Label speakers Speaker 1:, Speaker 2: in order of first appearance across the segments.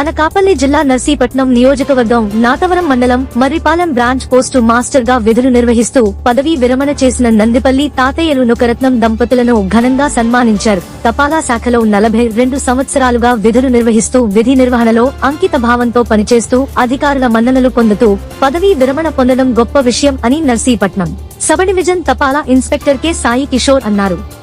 Speaker 1: అనకాపల్లి జిల్లా నర్సీపట్నం నియోజకవర్గం నాతవరం మండలం మర్రిపాలెం బ్రాంచ్ పోస్టు మాస్టర్గా విధులు నిర్వహిస్తూ పదవీ విరమణ చేసిన నందిపల్లి తాతయ్యలు నుకరత్నం దంపతులను ఘనంగా సన్మానించారు. తపాలా శాఖలో నలభై రెండు సంవత్సరాలుగా విధులు నిర్వహిస్తూ విధి నిర్వహణలో అంకిత భావంతో పనిచేస్తూ అధికారుల మన్ననలు పొందుతూ పదవీ విరమణ పొందడం గొప్ప విషయం అని నర్సీపట్నం. సబ్ డివిజన్ తపాలా ఇన్స్పెక్టర్ కె. సాయి కిషోర్ అన్నారు.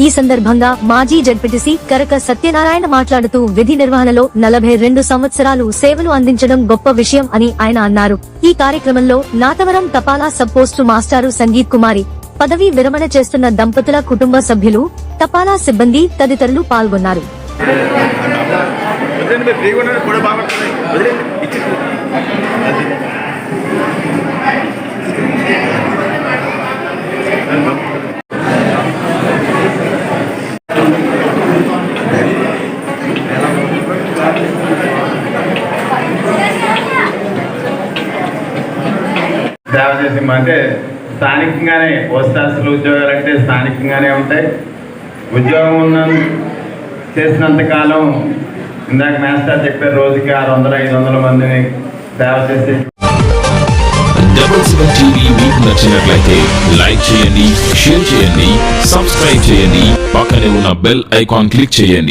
Speaker 1: ఈ సందర్భంగా మాజీ జడ్పీటీసీ కరక సత్యనారాయణ మాట్లాడుతూ విధి నిర్వహణలో నలభై రెండు సంవత్సరాలు సేవలు అందించడం గొప్ప విషయం అని ఆయన అన్నారు. ఈ కార్యక్రమంలో నాతవరం తపాలా సబ్ పోస్టు మాస్టారు సంగీత్ కుమారి పదవీ విరమణ చేస్తున్న దంపతుల కుటుంబ సభ్యులు తపాలా సిబ్బంది తదితరులు పాల్గొన్నారు.
Speaker 2: సేవ చేసే అంటే స్థానికంగానే పోస్ట్ ఆఫీసులు ఉద్యోగాలు అంటే స్థానికంగానే ఉంటాయి. ఉద్యోగం ఉన్న చేసినంత కాలం ఇందాక మాస్టర్ చెప్పారు రోజుకి ఆరు వందల ఐదు వందల మందిని సేవ చేసి
Speaker 3: టీవీ మీకు నచ్చినట్లయితే లైక్ చేయండి షేర్ చేయండి సబ్స్క్రైబ్ చేయండి పక్కనే ఉన్న బెల్ ఐకాన్ క్లిక్ చేయండి.